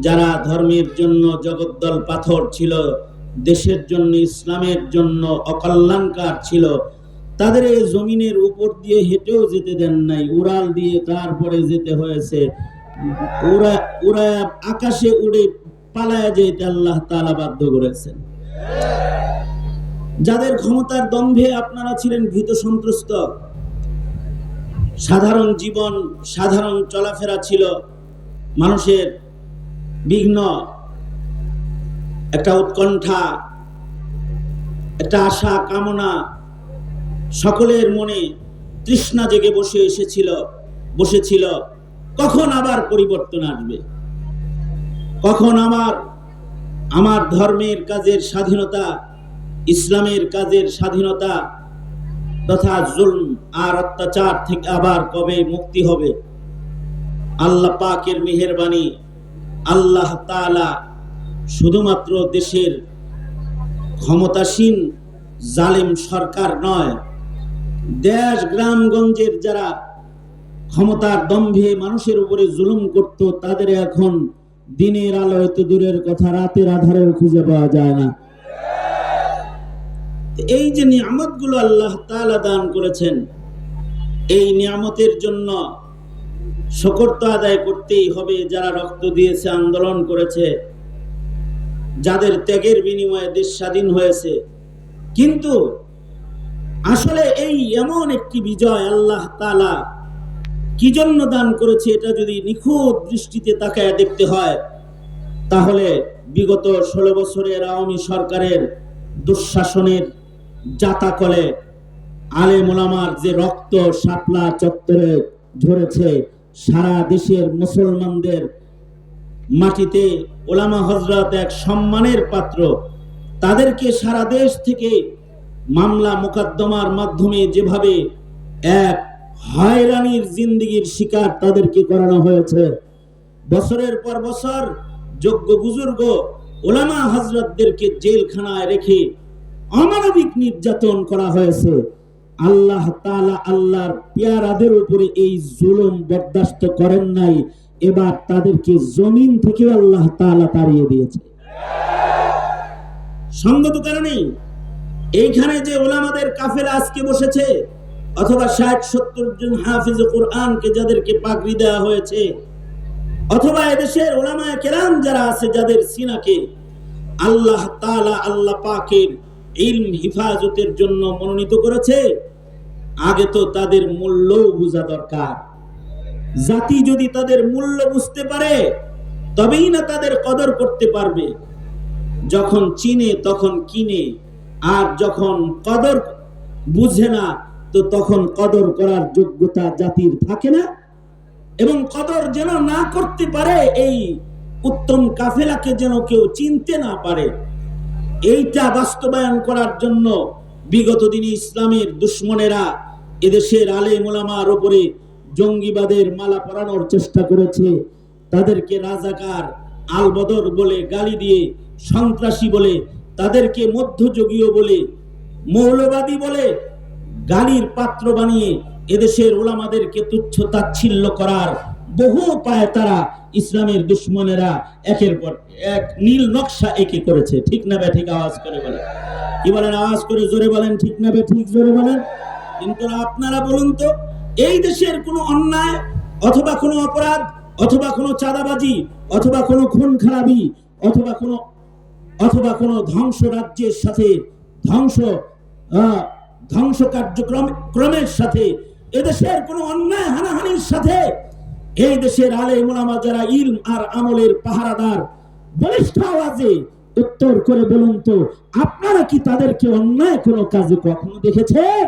যারা ধর্মের জন্য জগদ্দল পাথর ছিল, দেশের জন্য, ইসলামের জন্য অকল্যাণকার ছিল, তাদের এই জমিনের উপর দিয়ে হেঁটেও যেতে দেন নাই, উড়াল দিয়ে তারপরে যেতে হয়েছে। ওরা ওরা আকাশে উড়ে পালায়া যেতে আল্লাহ তালা বাধ্য করেছেন। যাদের ক্ষমতার দম্ভে আপনারা ছিলেন ভীত সন্ত্রস্ত, সাধারণ জীবন, সাধারণ চলাফেরা ছিল, মানুষের বিঘ্ন, একটা উৎকণ্ঠা, একটা আশা, কামনা, সকলের মনে তৃষ্ণা জেগে বসে এসেছিল, বসেছিল। কখন আবার পরিবর্তন আসবে? কখন আমার আমার ধর্মের কাজের স্বাধীনতা, ইসলামের কাজের স্বাধীনতা তথা জুলম আর অত্যাচার থেকে আবার কবে মুক্তি হবে? আল্লাহ পাকের মেহেরবানি আল্লাহ তাআলা শুধুমাত্র দেশের ক্ষমতাসীন জালেম সরকার নয়, দেশ গ্রামগঞ্জের যারা ক্ষমতার দম্ভে মানুষের উপরে জুলুম করত, তাদের এখন দিনের আলো এত দূরের কথা রাতের আধারেও খুঁজে পাওয়া যায় না। এই যে নিয়ামতগুলো আল্লাহ তাআলা দান করেছেন, এই নিয়ামতের জন্য শকর তো আদায় করতেই হবে যারা রক্ত দিয়েছে, আন্দোলন করেছে, যাদের ত্যাগের বিনিময়ে দেশ স্বাধীন হয়েছে। কিন্তু আসলে এই এমন একটি বিজয় আল্লাহ তাআলা কি জন্য দান করেছে এটা যদি নিখুঁত দৃষ্টিতে তাকায় দেখতে হয়, তাহলে বিগত ষোলো বছরের আওয়ামী সরকারের দুঃশাসনের জাতাকলে আলে মোলামার যে রক্ত, শাপলা, চত্বরে ঝরেছে সারা দেশের মুসলমানদের মাটিতে ওলামা হজরত এক সম্মানের পাত্র। তাদেরকে সারা দেশ থেকে মামলা মোকদ্দমার মাধ্যমে যেভাবে এক হয়রানির জিন্দিগির শিকার তাদেরকে করানো হয়েছে। বছরের পর বছর যোগ্য বুজুর্গ ওলামা হজরতদেরকে জেলখানায় রেখে অমানবিক নির্যাতন করা হয়েছে। আল্লাহ তাআলা আল্লাহর পেয়ারাদের উপরে এই জুলুম বরদাস্ত করেন নাই। এবার তাদেরকে জমিন থেকে আল্লাহ তাআলা তাড়িয়ে দিয়েছে। সঙ্গত কারণেই এইখানে যে ওলামাদের কাফেলা আজকে বসেছে, অথবা ষাট সত্তর জন হাফিজ কোরআনকে যাদেরকে পাগড়ি দেওয়া হয়েছে, অথবা এদেশের ওলামায় কেরাম যারা আছে, যাদের সিনাকে আল্লাহ তাআলা আল্লাহ পাকের ইলম হিফাজতের জন্য মনোনীত করেছে, আগে তো তাদের মূল্য বোঝা দরকার। জাতি যদি তাদের মূল্য বুঝতে পারে, তবেই না তাদের কদর করতে পারবে। যখন চিনে, তখন কিনে, আর যখন কদর বুঝে না, তো তখন কদর করার যোগ্যতা জাতির থাকে না। এবং কদর যেন না করতে পারে, এই উত্তম কাফেলাকে যেন কেউ চিনতে না পারে। এইটা বাস্তবায়ন করার জন্য বিগত দিনে ইসলামের দুশ্মনেরা এদেশের আলে মোলামার ওপরে জঙ্গিবাদের মালা পরানোর চেষ্টা করেছে। তাদেরকে রাজাকার আলবদর বলে গালি দিয়ে, সন্ত্রাসী বলে, তাদেরকে মধ্যযুগীয় বলে, মৌলবাদী বলে গালির পাত্র বানিয়ে এদেশের ওলামাদেরকে তুচ্ছ তাচ্ছিল্য করার বহু পায় তারা ইসলামের দুশ্মনেরা একের পর এক নীল নকশা একে করেছে। ঠিক না বে, ঠিক আওয়াজ করে বলেন। কি বলেন আওয়াজ করে জোরে বলেন, ঠিক না বে, ঠিক জোরে বলেন? কিন্তু আপনারা বলুন তো, এই দেশের কোনো অন্যায় অথবা কোনো অপরাধ অথবা কোনো চাঁদাবাজি অথবা কোনো খুন খারাপি অথবা কোনো অথবা কোনো ধ্বংস রাজ্যের সাথে ধ্বংস ধ্বংস কার্যক্রম, ক্রমের সাথে এদেশের কোনো অন্যায় হানাহানির সাথে এই দেশের আলে মোলামা যারা ইলম আর আমলের পাহারাদার, বলিষ্ঠ আওয়াজে উত্তর করে বলুন তো, আপনারা কি তাদেরকে অন্যায় কোনো কাজে কখনো দেখেছেন?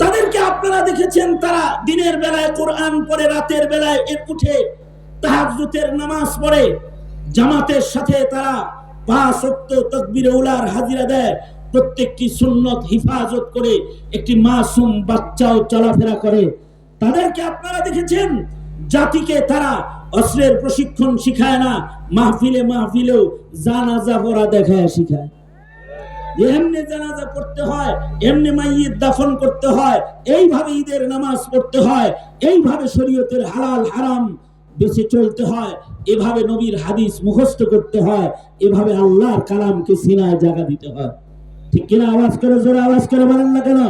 তাদেরকে আপনারা দেখেছেন তারা দিনের বেলায় কোরআন পড়ে, রাতের বেলায় এর উঠে তাহাজ্জুদের নামাজ পড়ে, জামাতের সাথে তারা পাঁচ ওয়াক্ত তকবীরে উলার হাজিরা দেয়, প্রত্যেকটি সুন্নত হিফাজত করে একটি মাসুম বাচ্চাও চলাফেরা করে। তাদেরকে আপনারা দেখেছেন? জাতিকে তারা অস্ত্রের প্রশিক্ষণ শিখায় না, মাহফিলে মাহফিলেও জানাজা পড়া দেখায় শিখায়। এমনি জানাজা পড়তে হয়, এমনি মাইয়িত দাফন করতে হয়, এইভাবে ঈদের নামাজ পড়তে হয়, এইভাবে শরীয়তের হালাল হারাম বেঁচে চলতে হয়, এভাবে নবীর হাদিস মুখস্থ করতে হয়, এভাবে আল্লাহর কালামকে সিনায় জায়গা দিতে হয়। ঠিক কিনা আওয়াজ করে, জোরে আওয়াজ করে বলেন না কেন?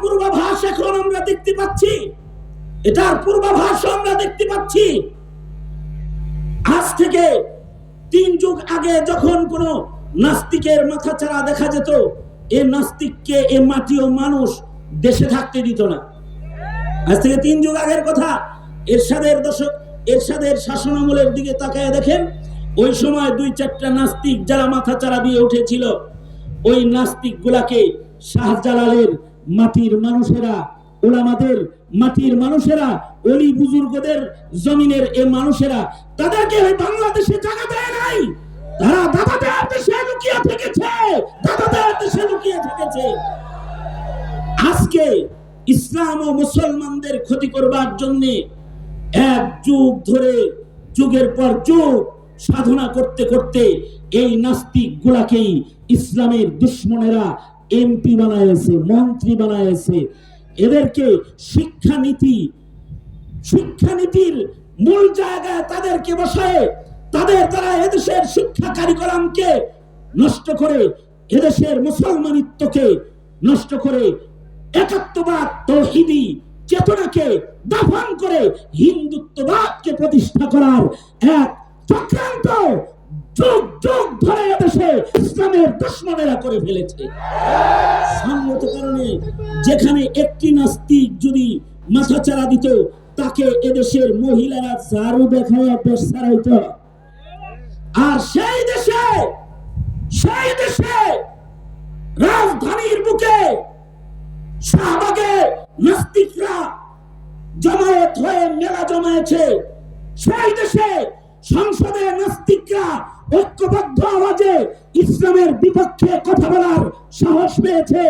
পূর্বাভাস এখন আমরা দেখতে পাচ্ছি। এটার পূর্বাভাস আমরা দেখতে পাচ্ছি। আজ থেকে তিন যুগ আগে যখন কোন নাস্তিকের মাথা চারা দেখা যেত, এ নাস্তিককে, এ মাটি ও মানুষ দেশে থাকতে দিত না। আজ থেকে তিন যুগ আগের কথা, এরশাদের দশক, এরশাদের শাসনামলের দিকে তাকায় দেখেন, ওই সময় দুই চারটা নাস্তিক যারা মাথা চারা দিয়ে উঠেছিল, ওই নাস্তিক গুলাকে শাহজালালের মাটির মানুষেরা, ওলামাদের মাটির মানুষেরা, অলি বুজুর্গদের জমিনের এ মানুষেরা, তাদেরকে ওই বাংলাদেশে জায়গা দেয় নাই। তারা দেশে লুকিয়ে থেকেছে দেশে লুকিয়ে থেকেছে। আজকে ইসলাম ও মুসলমানদের ক্ষতি করবার জন্য এক যুগ ধরে, যুগের পর যুগ সাধনা করতে করতে এই নাস্তিক গুলাকেই ইসলামের দুশ্মনেরা এমপি বানায়েছে মন্ত্রী বানায়েছে এদেরকে শিক্ষানীতি, শিক্ষানীতির মূল জায়গায় তাদেরকে বসায় তাদের তারা এদেশের শিক্ষা কারিকুলামকে নষ্ট করে এদেশের মুসলমানিত্বকে নষ্ট করে একাত্মবাদ, তৌহিদি, চেতনাকে দাফন করে হিন্দুত্ববাদকে প্রতিষ্ঠা করার এক চক্রান্ত যুগ যুগ ধরে এদেশে ইসলামের দুশ্মনেরা করে ফেলেছে। কারণে যেখানে একটি নাস্তিক যদি মাথা চারা দিত, তাকে এদেশের মহিলারা দেশ আর সেই দেশে সেই দেশে রাজধানীর বুকে শাহবাগে নাস্তিকরা জমায়েত হয়ে মেলা জমায়েছে। সেই দেশে সংসদে নাস্তিকরা ঐক্যবদ্ধ আওয়াজে ইসলামের বিপক্ষে কথা বলার সাহস পেয়েছে।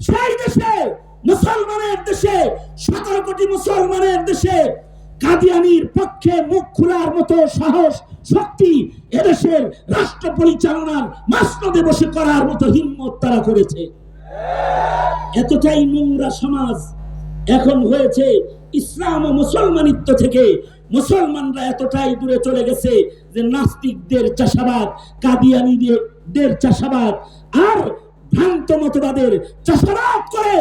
সেই দেশে মুসলমানের দেশে, সতেরো কোটি মুসলমানের দেশে কাদিয়ানির পক্ষে মুখ খোলার মতো সাহস, শক্তি এদেশের রাষ্ট্র পরিচালনার মাসনদে বসে করার মতো হিম্মত তারা করেছে। এতটাই নোংরা সমাজ এখন হয়েছে। ইসলাম ও মুসলমানিত্ব থেকে মুসলমানরা এতটাই দূরে চলে গেছে যে নাস্তিকদের চাষাবাদ, কাদিয়ানিদের চাষাবাদ আর ভ্রান্ত মতবাদের চাষাবাদ করে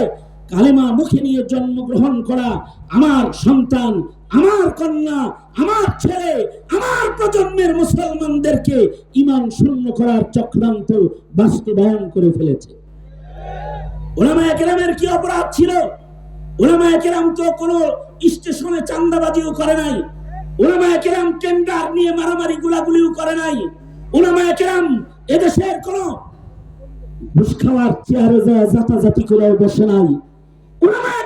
কালেমা মুখে নিয়ে জন্মগ্রহণ করা আমার সন্তান, আমার কন্যা, আমার ছেলে, আমার প্রজন্মের মুসলমানদেরকে ইমান শূন্য করার চক্রান্ত বাস্তবায়ন করে ফেলেছে। ওলামায়ে কেরামের কি অপরাধ ছিল? ওলামায়ে কেরাম তো কোনো স্টেশনে চান্দাবাজিও করে নাই। কেরাম টেন্ডার নিয়ে মারামারি, গুলাগুলিও করে নাই। কেরাম এদেশের কোন চেয়ারে যায়, জাতাজাতি বসে নাই।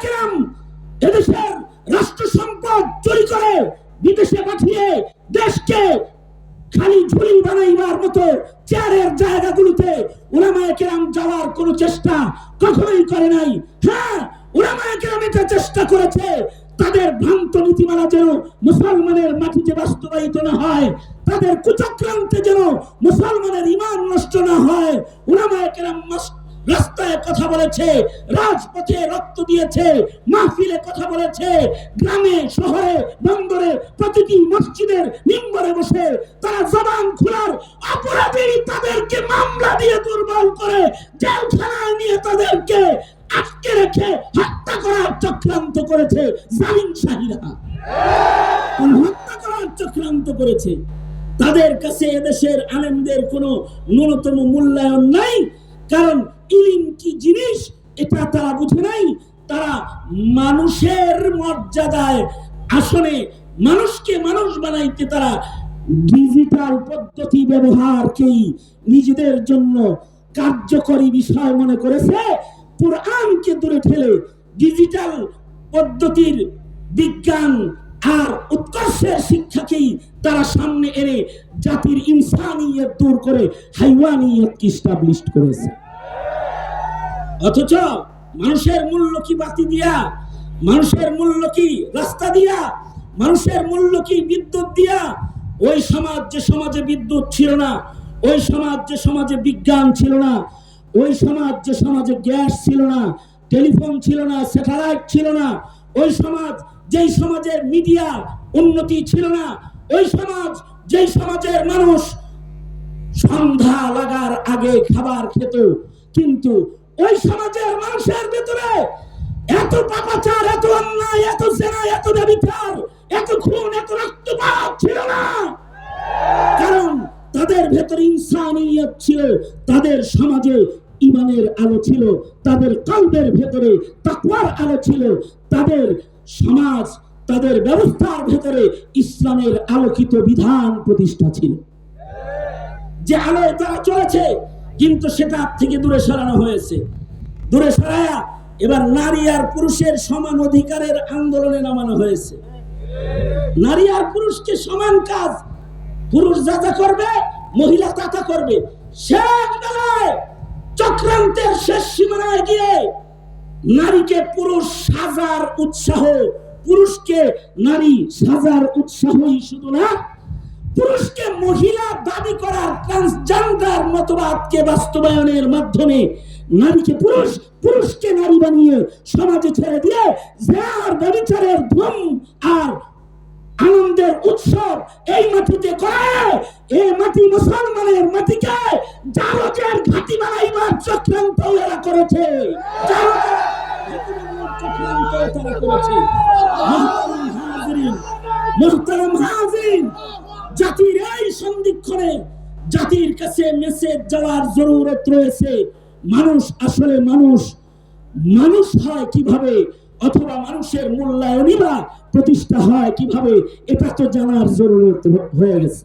কেরাম এদেশের রাষ্ট্র সম্পদ চুরি করে বিদেশে পাঠিয়ে দেশকে খালি ঝুলি বানাইবার মতো চেয়ারের জায়গাগুলোতে ওলামায়ে কেরাম যাওয়ার কোনো চেষ্টা কখনোই করে নাই। হ্যাঁ ওলামায়ে কেরাম এটা চেষ্টা করেছে। তাদের ভ্রান্ত নীতিমালা যেন মুসলমানের মাটিতে বাস্তবায়িত না হয়, তাদের কুচক্রান্তে যেন মুসলমানের ইমান নষ্ট না হয়। ওলামায়ে কেরাম রাস্তায় কথা বলেছে, রাজপথে রক্ত দিয়েছে, মাহফিলে কথা বলেছে, গ্রামে, শহরে, বন্দরে, প্রতিটি মসজিদের মিম্বরে বসে তারা জবান খোলার অপরাধী তাদেরকে মামলা দিয়ে দুর্বল করে, জেলখানায় নিয়ে তাদেরকে আটকে রেখে হত্যা করার চক্রান্ত করেছে জালিম শাহীরা। হত্যা করার চক্রান্ত করেছে? তাদের কাছে এদেশের আলেমদের কোনো ন্যূনতম মূল্যায়ন নাই, কারণ ইলিম কি জিনিস? এটা তারা বুঝে নাই। তারা মানুষের মর্যাদায় আসলে মানুষকে মানুষ বানাইতে তারা ডিজিটাল পদ্ধতি ব্যবহারকেই নিজেদের জন্য কার্যকরী বিষয় মনে করেছে। কোরআনকে দূরে ঠেলে ডিজিটাল পদ্ধতির বিজ্ঞান আর উৎকর্ষের শিক্ষাকেই তারা সামনে এনে জাতির ইনসানিয়ত দূর করে হাইওয়ানিয়তকে স্টাবলিশ করেছে। অথচ মানুষের মূল্য কি বাতি দিয়া? মানুষের মূল্য কি রাস্তা দিয়া? মানুষের মূল্য কি বিদ্যুৎ দিয়া? ওই সমাজ যে সমাজে বিদ্যুৎ ছিল না, ওই সমাজ যে সমাজে বিজ্ঞান ছিল না ওই সমাজ যে সমাজে গ্যাস ছিল না, টেলিফোন ছিল না, স্যাটেলাইট ছিল না, ওই সমাজ যেই সমাজের মিডিয়া উন্নতি ছিল না, ওই সমাজ যেই সমাজের মানুষ সন্ধ্যা লাগার আগে খাবার খেত, কিন্তু ওই সমাজের মানুষের ভেতরে এত পাপাচার, এত অন্যায়, এত সেনা এত ব্যবচার এত খুন, এত রক্তপাত ছিল না। কারণ তাদের ভেতরে ইনসানিয়ত ছিল, তাদের সমাজে ইমানের আলো ছিল, তাদের কল্পের ভেতরে তাকওয়ার আলো ছিল, তাদের সমাজ, তাদের ব্যবস্থার ভেতরে ইসলামের আলোকিত বিধান প্রতিষ্ঠা ছিল। যে আলোয় তারা চলেছে, কিন্তু সেটা থেকে দূরে সরানো হয়েছে। দূরে সরায়া এবার নারী আর পুরুষের সমান অধিকারের আন্দোলনে নামানো হয়েছে। নারী আর পুরুষকে সমান কাজ পুরুষ যা করবে, মহিলা তা করবে। শেষ বেলায়, চক্রান্তের শেষ সীমানায় গিয়ে নারীকে পুরুষ সাজার উৎসাহ, পুরুষকে নারী সাজার উৎসাহই শুধু না, পুরুষকে মহিলা দাবি করার ট্রান্সজেন্ডার মতবাদকে বাস্তবায়নের মাধ্যমে নারীকে পুরুষ, পুরুষকে নারী বানিয়ে সমাজে ছেড়ে দিয়ে যার ব্যবচারের ধুম আর আনন্দের উৎসব এই মাটিতে করে এই মাটি মুসলমানের মাটিকে জালকের ঘাটি বানাইবার চক্রান্ত এরা করেছে। জাতির এই সন্ধিক্ষণে জাতির কাছে মেসেজ যাওয়ার জরুরত রয়েছে। মানুষ আসলে মানুষ মানুষ হয় কীভাবে? অথবা মানুষের মূল্যায়নই বা প্রতিষ্ঠা হয় কীভাবে এটা তো জানার জরুরত হয়ে গেছে।